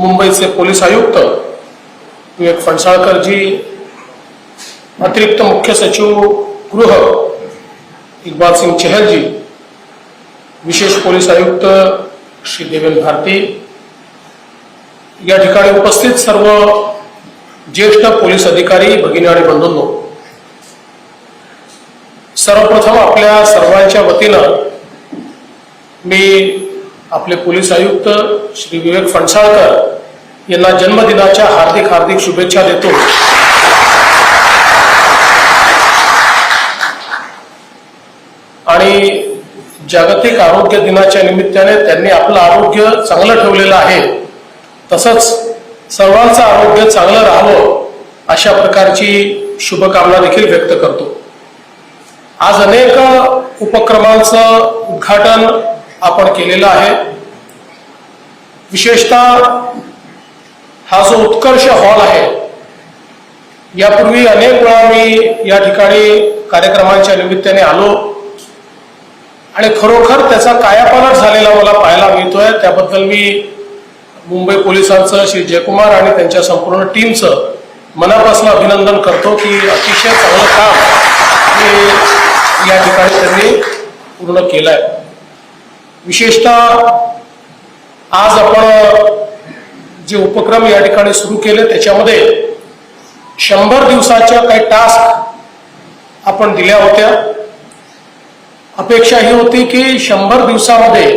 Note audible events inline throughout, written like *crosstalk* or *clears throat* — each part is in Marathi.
मुंबईचे पोलीस आयुक्त विवेक फणसाळकरजी अतिरिक्त मुख्य सचिव गृह इकबाल सिंग चहलजी विशेष पोलीस आयुक्त श्री देवेंद्र भारती. या ठिकाणी उपस्थित सर्व ज्येष्ठ पोलीस अधिकारी भगिनी आणि बंधूंनो सर्वप्रथम आपल्या सर्वांच्या वतीनं मी आपले पोलीस आयुक्त श्री विवेक फणसाळकर यांना जन्मदिनाच्या हार्दिक हार्दिक शुभेच्छा देतो. आणि जागतिक आरोग्य दिनाच्या निमित्ताने त्यांनी आपलं आरोग्य चांगलं ठेवलेलं आहे. तसंच सर्वांचं आरोग्य चांगलं राहावं अशा प्रकारची शुभकामना देखील व्यक्त करतो. आज अनेक उपक्रमांचं उद्घाटन आपण केलेलं आहे. विशेषतः हा जो उत्कर्ष हॉल आहे यापूर्वी अनेक वेळा मी या ठिकाणी कार्यक्रमांच्या निमित्ताने आलो. आणि खरोखर त्याचा कायापालट झालेला मला पाहायला मिळतोय. त्याबद्दल मी मुंबई पोलिसांचं श्री जयकुमार आणि त्यांच्या संपूर्ण टीमचं मनापासून अभिनंदन करतो की अतिशय चांगलं काम हे या ठिकाणी त्यांनी पूर्ण केलंय. विशेषतः आज आपण जे उपक्रम या ठिकाणी सुरू केले त्याच्यामध्ये शंभर दिवसाच्या काही टास्क आपण दिल्या होत्या. अपेक्षा ही होती की शंभर दिवसामध्ये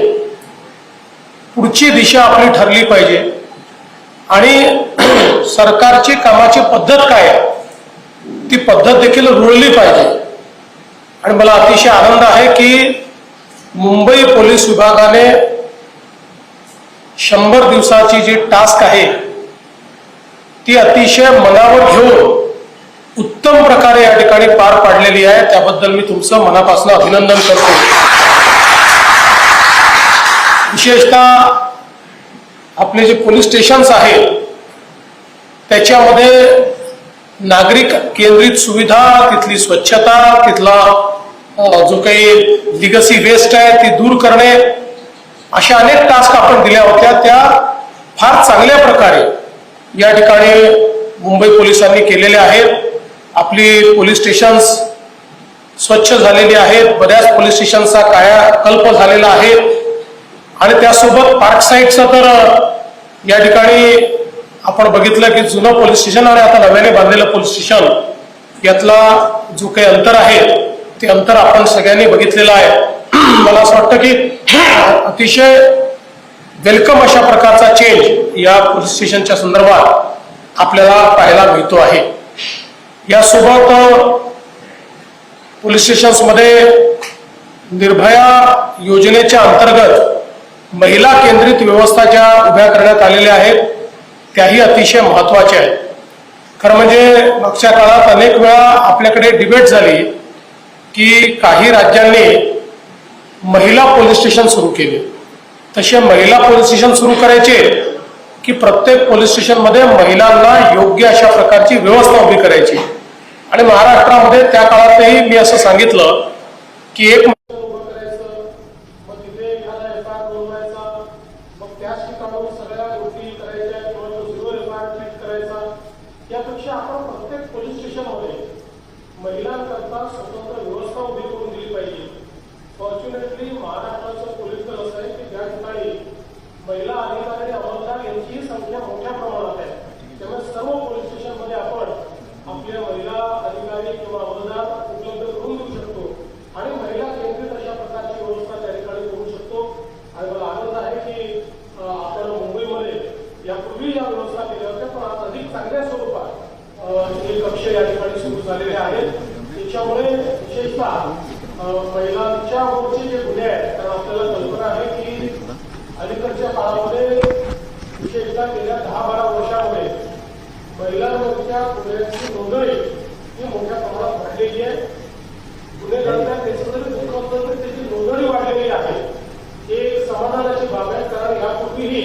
पुढची दिशा आपली ठरली पाहिजे. आणि *clears throat* सरकारची कामाची पद्धत काय आहे, ती पद्धत देखील रुळली पाहिजे. आणि मला अतिशय आनंद आहे की मुंबई पोलीस विभागाने शंभर दिवसाची जी टास्क आहे ती अतिशय मनावर घेऊन उत्तम प्रकारे या ठिकाणी पार पाडलेली आहे. त्याबद्दल मी तुमचं मनापासून अभिनंदन करतो. विशेषतः आपले जे पोलीस स्टेशन्स आहेत त्याच्यामध्ये नागरिक केंद्रित सुविधा तिथली स्वच्छता तिथला जो काही लिगसी वेस्ट आहे ती दूर करणे अशा अनेक टास्क आपण दिल्या फार चांगल्या प्रकारे या ठिकाणी मुंबई पोलिसांनी केलेले आहेत. आपली पोलीस स्टेशन्स स्वच्छ झालेली आहेत. बऱ्याच पोलीस स्टेशनचा कायाकल्प झालेला आहे. आणि त्यासोबत पार्क साईडचं तर या ठिकाणी आपण बघितलं की जुनं पोलीस स्टेशन आणि आता नव्याने बांधलेलं पोलीस स्टेशन यातला जो काही अंतर आहे ते अंतर आपण सगळ्यांनी बघितलेलं आहे. मला असं वाटतं की अतिशय वेलकम अशा प्रकारचा चेंज या पोलीस स्टेशनच्या संदर्भात आपल्याला पाहायला मिळतो आहे. यासोबत पोलीस स्टेशन्समध्ये निर्भया योजनेच्या अंतर्गत महिला केंद्रित व्यवस्था ज्या उभ्या करण्यात आलेल्या आहेत त्याही अतिशय महत्त्वाच्या आहेत. खरं म्हणजे मागच्या काळात अनेक वेळा आपल्याकडे डिबेट झाली की काही राज्यांनी महिला पोलीस स्टेशन सुरू केले. तसे महिला पोलीस स्टेशन सुरू करायचे की प्रत्येक पोलीस स्टेशनमध्ये महिलांना योग्य अशा प्रकारची व्यवस्था उभी करायची. आणि महाराष्ट्रामध्ये त्या काळातही मी असं सांगितलं की एक महिलांकरता स्वतंत्र व्यवस्था उभी करून दिली पाहिजे. फॉर्च्युनेटली महाराष्ट्राचं पोलीस दल असं आहे की ज्या ठिकाणी महिला अधिकारी आणि अंमलदार यांची संख्या मोठ्या प्रमाणात आहे. त्यामुळे सर्व पोलीस स्टेशनमध्ये आपण आपल्या महिला अधिकारी किंवा अंमलदार उपलब्ध करून देऊ शकतो आणि महिला केंद्रित अशा प्रकारची व्यवस्था त्या ठिकाणी करू शकतो. आणि मला आनंद आहे की आपल्याला मुंबईमध्ये यापूर्वी या व्यवस्था केल्या होत्या पण आज अधिक चांगल्या स्वरूपात हे कक्ष या ठिकाणी सुरू झालेले आहेत. त्याच्यामुळे विशेषतः महिलांच्या वरचे जे गुन्हे आहेत. कारण आपल्याला कल्पना आहे की अलीकडच्या काळामध्ये विशेषतः गेल्या दहा बारा वर्षामध्ये महिलांवरच्या गुन्ह्यांची नोंदणी ही मोठ्या प्रमाणात वाढलेली आहे. गुन्हे घडतात त्याचं दुःख असलं तरी त्याची नोंदणी वाढलेली आहे. हे समाधानाची बाब आहे कारण यापूर्वीही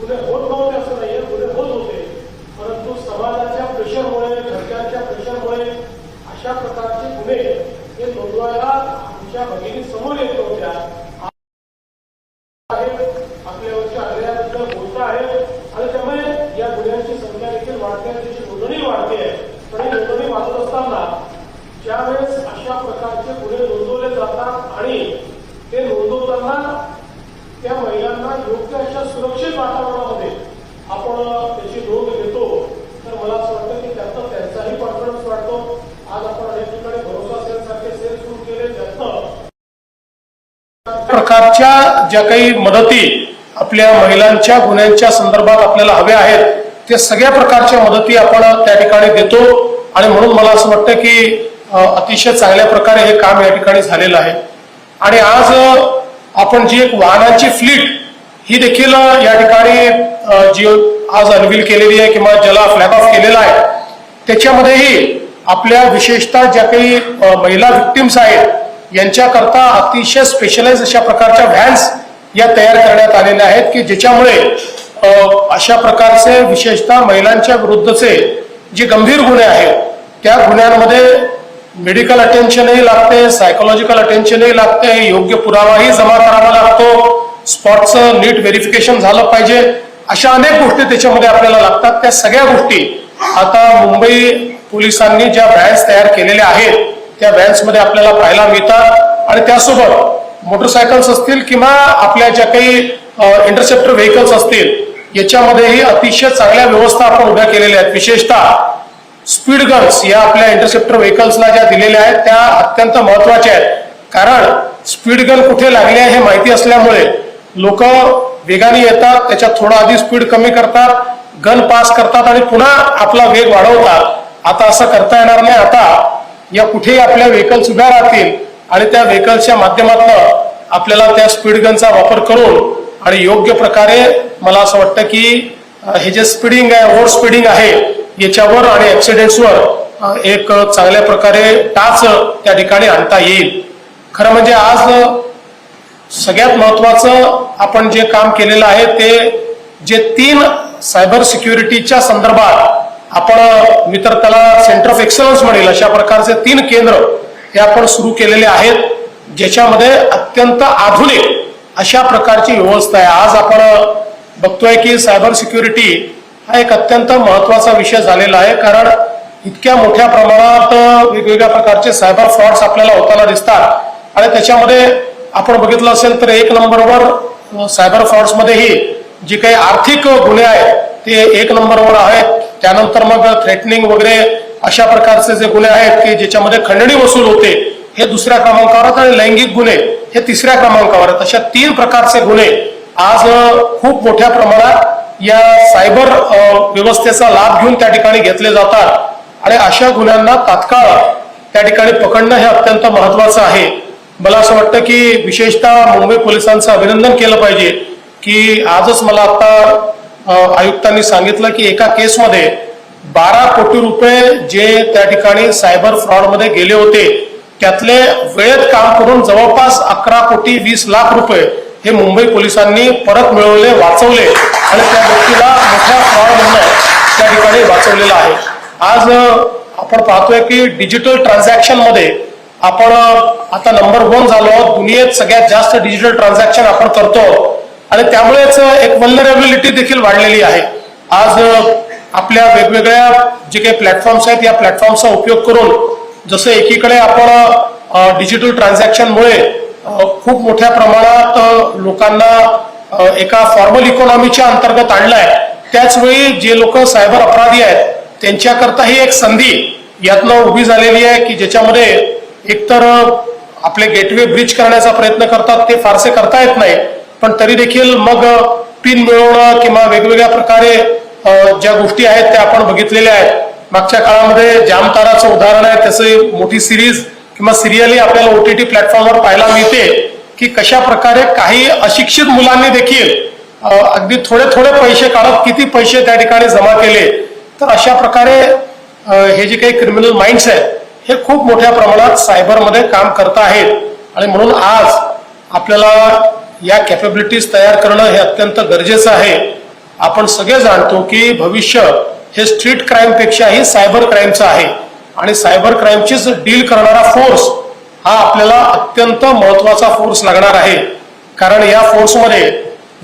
गुन्हे होत नव्हते असं नाहीये गुन्हे होत होते. परंतु समाजाच्या प्रेशरमुळे घरच्यांच्या प्रेशरमुळे अशा प्रकारचे गुन्हे ते नोंदवायला आमच्या भगिनी समोर येत होत्या आहे आपल्यावरच्या अन्यायाबद्दल बोलत आहे. आणि देखील वाढते त्याची नोंदणी वाढते. पण ही नोंदणी वाढत असताना ज्यावेळेस अशा प्रकारचे गुन्हे नोंदवले जातात आणि ते नोंदवताना त्या महिलांना योग्य अशा सुरक्षित वातावरणामध्ये आपण त्याची नोंद घेतो तर मला असं वाटतं की त्यातनं त्यांचाही कॉन्फिडन्स वाढतो आज आपण अनेक ठिकाणी भरोसा सेल सारखे सेल सुरू केले त्यातनं सरकारच्या ज्या काही मदती आपल्या महिलांच्या गुन्ह्यांच्या संदर्भात आपल्याला हव्या आहेत ते सगळ्या प्रकारच्या मदती आपण त्या ठिकाणी देतो. आणि म्हणून मला असं वाटतं की अतिशय चांगल्या प्रकारे हे काम या ठिकाणी झालेलं आहे. आणि आज आपण जी एक वाहनांची फ्लीट ही देखील या ठिकाणी जी आज अनवील केलेली आहे किंवा ज्याला फ्लॅग ऑफ केलेला आहे त्याच्यामध्येही आपल्या विशेषतः ज्या काही महिला विक्टिम्स आहेत यांच्याकरता अतिशय स्पेशलाइज अशा प्रकारच्या व्हॅन्स या तयार करण्यात आलेल्या आहेत की ज्याच्यामुळे अशा प्रकारचे विशेषतः महिलांच्या विरुद्धचे जे गंभीर गुन्हे आहेत त्या गुन्ह्यांमध्ये मेडिकल अटेन्शनही लागते सायकोलॉजिकल अटेन्शनही लागते योग्य पुरावाही जमा करावा लागतो स्पॉटचं नीट व्हेरिफिकेशन झालं पाहिजे अशा अनेक गोष्टी त्याच्यामध्ये आपल्याला लागतात. त्या सगळ्या गोष्टी आता मुंबई पोलिसांनी ज्या व्हॅन्स तयार केलेल्या आहेत त्या व्हॅन्समध्ये आपल्याला पाहायला मिळतात. आणि त्यासोबत मोटरसायकल्स असतील किंवा आपल्या ज्या काही इंटरसेप्टर व्हेकल्स असतील याच्यामध्येही अतिशय चांगल्या व्यवस्था आपण उभ्या केलेल्या आहेत. विशेषतः स्पीड गन्स या आपल्या इंटरसेप्टर व्हेकल्सला ज्या दिलेल्या आहेत त्या अत्यंत महत्त्वाच्या आहेत. कारण स्पीड गन कुठे लागले आहे हे माहिती असल्यामुळे लोक वेगाने येतात त्याच्यात थोडा आधी स्पीड कमी करतात गन पास करतात आणि पुन्हा आपला वेग वाढवतात. आता असं करता येणार नाही. आता या कुठेही आपल्या व्हेकल्स उभ्या राहतील आणि त्या व्हेकल्सच्या माध्यमातून आपल्याला त्या स्पीड गनचा वापर करून आणि योग्य प्रकारे मला असं वाटतं की हे जे स्पीडिंग आहे ओव्हर स्पीडिंग आहे याच्यावर आणि ऍक्सिडेंट्सवर एक चांगल्या प्रकारे टाच त्या ठिकाणी आणता येईल. खरं म्हणजे आज सगळ्यात महत्वाचं आपण जे काम केलेलं आहे ते जे तीन सायबर सिक्युरिटीच्या संदर्भात आपण मी तर त्याला सेंटर ऑफ एक्सलन्स म्हणेल अशा प्रकारचे तीन केंद्र हे आपण सुरू केलेले आहेत ज्याच्यामध्ये अत्यंत आधुनिक अशा प्रकारची व्यवस्था आहे. आज आपण बघतोय की सायबर सिक्युरिटी हा एक अत्यंत महत्त्वाचा विषय झालेला आहे कारण इतक्या मोठ्या प्रमाणात वेगवेगळ्या प्रकारचे सायबर फ्रॉड्स आपल्याला होताना दिसतात. आणि त्याच्यामध्ये आपण बघितलं असेल तर एक नंबरवर सायबर फ्रॉड्समध्येही जे काही आर्थिक गुन्हे आहेत ते एक नंबरवर आहेत. त्यानंतर मग थ्रेटनिंग वगैरे अशा प्रकारचे जे गुन्हे आहेत की ज्याच्यामध्ये खंडणी वसूल होते हे दुसऱ्या क्रमांकावर आहेत आणि लैंगिक गुन्हे हे तिसऱ्या क्रमांकावर आहेत अशा तीन प्रकारचे गुन्हे आज खूप मोठ्या प्रमाणात या सायबर व्यवस्थेचा लाभ घेऊन त्या ठिकाणी घेतले जातात. आणि अशा गुन्ह्यांना तात्काळ त्या ठिकाणी पकडणं हे अत्यंत महत्वाचं आहे. मला असं वाटतं की विशेषतः मुंबई पोलिसांचं अभिनंदन केलं पाहिजे की आजच मला आता आयुक्तांनी सांगितलं की एका केसमध्ये बारा कोटी रुपये जे त्या ठिकाणी सायबर फ्रॉडमध्ये गेले होते त्यातले वेळेत काम करून जवळपास अकरा कोटी वीस लाख रुपये हे मुंबई पोलिसांनी परत मिळवले वाचवले आणि त्या व्यक्तीला मोठ्या फ्रॉडमधनं त्या ठिकाणी वाचवलेलं आहे. आज आपण पाहतोय की डिजिटल ट्रान्झॅक्शनमध्ये आपण आता नंबर वन झालो आहोत दुनियेत सगळ्यात जास्त डिजिटल ट्रान्झॅक्शन आपण करतो आणि त्यामुळेच एक वल्नरेबिलिटी देखील वाढलेली आहे. आज आपल्या वेगवेगळ्या जे काही प्लॅटफॉर्म्स आहेत या प्लॅटफॉर्मचा उपयोग करून जसं एकीकडे आपण डिजिटल ट्रान्झॅक्शनमुळे खूप मोठ्या प्रमाणात लोकांना एका फॉर्मल इकॉनॉमीच्या अंतर्गत आणलाय त्याचवेळी जे लोक सायबर अपराधी आहेत त्यांच्याकरता ही एक संधी यातनं उभी झालेली आहे की ज्याच्यामध्ये एकतर आपले गेटवे ब्रिज करण्याचा प्रयत्न करतात ते फारसे करता येत नाही पण तरी देखील मग पिन मिळवणं किंवा वेगवेगळ्या प्रकारे ज्या गोष्टी आहेत त्या आपण बघितलेल्या आहेत. मागच्या काळामध्ये जामताराचं उदाहरण आहे त्याचं मोठी सिरीज किंवा सिरियलही आपल्याला ओटीटी प्लॅटफॉर्मवर पाहायला मिळते की कशा प्रकारे काही अशिक्षित मुलांनी देखील अगदी थोडे थोडे पैसे काढत किती पैसे त्या ठिकाणी जमा केले. तर अशा प्रकारे हे जे काही क्रिमिनल माइंड्स आहेत हे खूप मोठ्या प्रमाणात सायबरमध्ये काम करत आहेत. आणि म्हणून आज आपल्याला या कॅपेबिलिटीज तयार करणं हे अत्यंत गरजेचं आहे. आपण सगळे जाणतो की भविष्य हे स्ट्रीट क्राईमपेक्षाही सायबर क्राईमचं आहे. आणि सायबर क्राईमचीच डील करणारा फोर्स हा आपल्याला अत्यंत महत्त्वाचा फोर्स लागणार आहे. कारण या फोर्समध्ये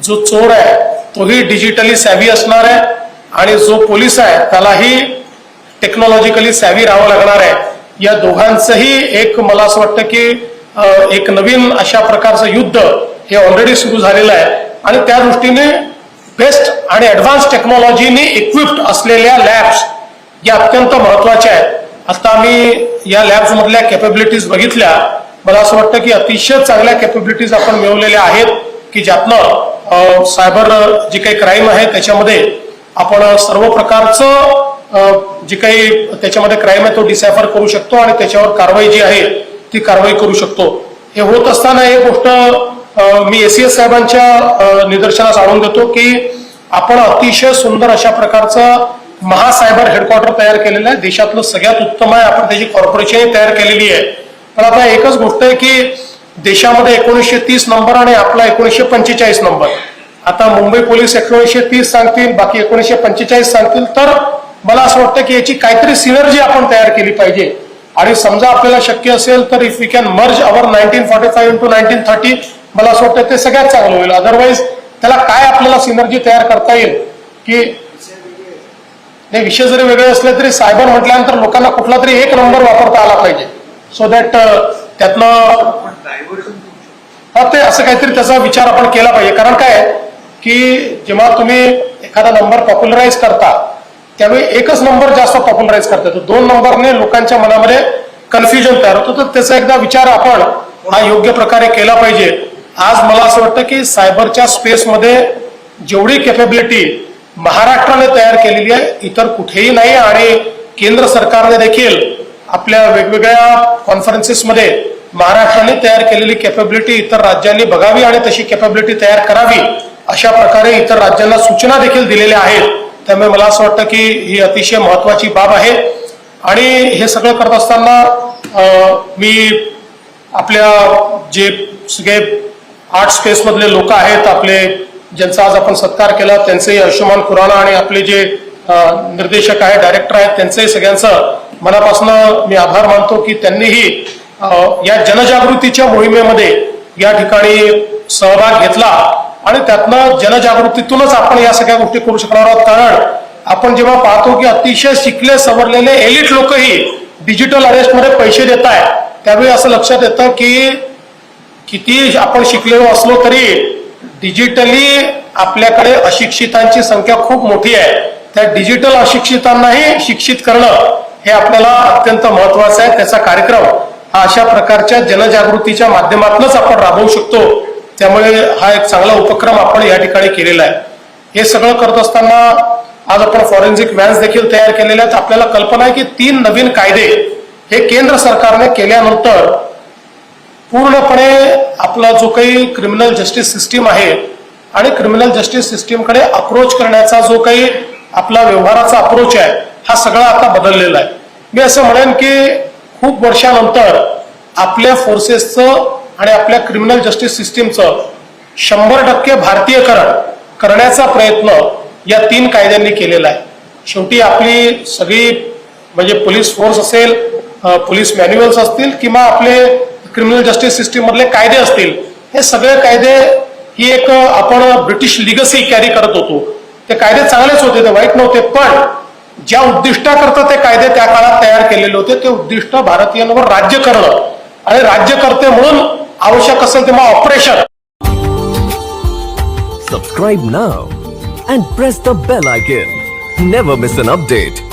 जो चोर आहे तोही डिजिटली सॅव्ही असणार आहे आणि जो पोलीस आहे त्यालाही टेक्नॉलॉजिकली सॅव्ही राहावं लागणार आहे. या दोघांचंही एक मला असं वाटतं की एक नवीन अशा प्रकारचं युद्ध हे ऑलरेडी सुरू झालेलं आहे. आणि त्या दृष्टीने बेस्ट आणि ऍडव्हान्स टेक्नॉलॉजीने इक्विप्ड असलेल्या लॅब्स या अत्यंत महत्त्वाच्या आहेत. आता आम्ही या लॅब्स मधल्या कॅपेबिलिटीज बघितल्या. मला असं वाटतं की अतिशय चांगल्या कॅपेबिलिटीज आपण मिळवलेल्या आहेत की ज्यातनं सायबर जी काही क्राईम आहे त्याच्यामध्ये आपण सर्व प्रकारचं जे काही त्याच्यामध्ये क्राईम आहे तो डिसायफर करू शकतो आणि त्याच्यावर कारवाई जी आहे ती कारवाई करू शकतो. हे होत असताना एक गोष्ट अ, सी एस साहेबांच्या निदर्शनास आणून देतो की आपण अतिशय सुंदर अशा प्रकारचं महासायबर हेडक्वार्टर तयार केलेलं आहे. देशातलं सगळ्यात उत्तम आहे. आपण त्याची कॉर्पोरेशन तयार केलेली आहे. पण आता एकच गोष्ट आहे की देशामध्ये एकोणीसशे तीस नंबर आणि आपला एकोणीसशे पंचेचाळीस नंबर. आता मुंबई पोलीस एकोणीसशे तीस सांगतील बाकी एकोणीसशे पंचेचाळीस सांगतील. तर मला असं वाटतं की याची काहीतरी सिनर्जी आपण तयार केली पाहिजे. आणि समजा आपल्याला शक्य असेल तर if we can merge our nineteen forty five into nineteen thirty मला असं वाटतं ते सगळ्यात चांगलं होईल. अदरवाईज त्याला काय आपल्याला सिनर्जी तयार करता येईल? की हे विषय जरी वेगळे असले तरी सायबर म्हटल्यानंतर लोकांना कुठला तरी एक नंबर वापरता आला पाहिजे. सो दॅट uh, त्यातनं हा ते असं काहीतरी त्याचा विचार आपण केला पाहिजे. कारण काय की जेव्हा तुम्ही एखादा नंबर पॉप्युलराईज करता त्यावेळी एकच नंबर जास्त पॉप्युलराईज करता. येतो दोन नंबरने लोकांच्या मनामध्ये कन्फ्युजन तयार होतं. तर त्याचा एकदा विचार आपण हा योग्य प्रकारे केला पाहिजे. आज मला असं वाटतं की सायबरच्या स्पेसमध्ये जेवढी कॅपेबिलिटी महाराष्ट्राने तयार केलेली आहे इतर कुठेही नाही आणि केंद्र सरकारने देखील आपल्या वेगवेगळ्या कॉन्फरन्सेसमध्ये महाराष्ट्राने तयार केलेली कॅपेबिलिटी इतर राज्यांनी बघावी आणि तशी कॅपेबिलिटी तयार करावी अशा प्रकारे इतर राज्यांना सूचना देखील दिलेल्या आहेत. त्यामुळे मला असं वाटतं की ही अतिशय महत्वाची बाब आहे. आणि हे सगळं करत असताना मी आपल्या जे सगळे आर्ट स्पेस मधले लोक आहेत आपले ज्यांचा आज आपण सत्कार केला त्यांचंही आयुष्यमान खुराना आणि आपले जे निर्देशक आहेत डायरेक्टर आहेत त्यांचंही सगळ्यांचं मनापासून मी आभार मानतो की त्यांनीही या जनजागृतीच्या मोहिमेमध्ये या ठिकाणी सहभाग घेतला. आणि त्यातनं जनजागृतीतूनच आपण या सगळ्या गोष्टी करू शकणार आहोत. कारण आपण जेव्हा पाहतो की अतिशय शिकले सवरलेले एलिट लोकही डिजिटल अरेस्टमध्ये पैसे देत आहेत त्यावेळी असं लक्षात येतं की किती आपण शिकलेलो असलो तरी डिजिटली आपल्याकडे अशिक्षितांची संख्या खूप मोठी आहे. त्या डिजिटल अशिक्षितांनाही शिक्षित करणं हे आपल्याला अत्यंत महत्वाचं आहे. त्याचा कार्यक्रम हा अशा प्रकारच्या जनजागृतीच्या माध्यमातूनच आपण राबवू शकतो. त्यामुळे हा एक चांगला उपक्रम आपण या ठिकाणी केलेला आहे. हे सगळं करत असताना आज आपण फॉरेन्सिक व्हॅन्स देखील तयार केलेल्या आहेत. आपल्याला कल्पना आहे की तीन नवीन कायदे हे केंद्र सरकारने केल्यानंतर पूर्णपणे आपला जो काही क्रिमिनल जस्टिस सिस्टीम आहे आणि क्रिमिनल जस्टिस सिस्टीमकडे अप्रोच करण्याचा जो काही आपला व्यवहाराचा अप्रोच आहे हा सगळा आता बदललेला आहे. मी असं म्हणेन की खूप वर्षानंतर आपल्या फोर्सेसचं आणि आपल्या क्रिमिनल जस्टिस सिस्टीमचं शंभर टक्के भारतीयकरण करण्याचा प्रयत्न या तीन कायद्यांनी केलेला आहे. शेवटी आपली सगळी म्हणजे पोलीस फोर्स असेल पोलीस मॅन्युअल्स असतील किंवा आपले क्रिमिनल जस्टिस सिस्टीम मधले कायदे असतील हे सगळे कायदे ही एक आपण ब्रिटिश लिगसी कॅरी करत होतो. ते कायदे चांगलेच होते ते वाईट नव्हते पण ज्या उद्दिष्टाकरता ते कायदे त्या काळात तयार केलेले होते ते उद्दिष्ट भारतीयांवर राज्य करणं. आणि राज्यकर्ते म्हणून आवश्यक असेल तेव्हा operation subscribe now and press the bell icon never miss an update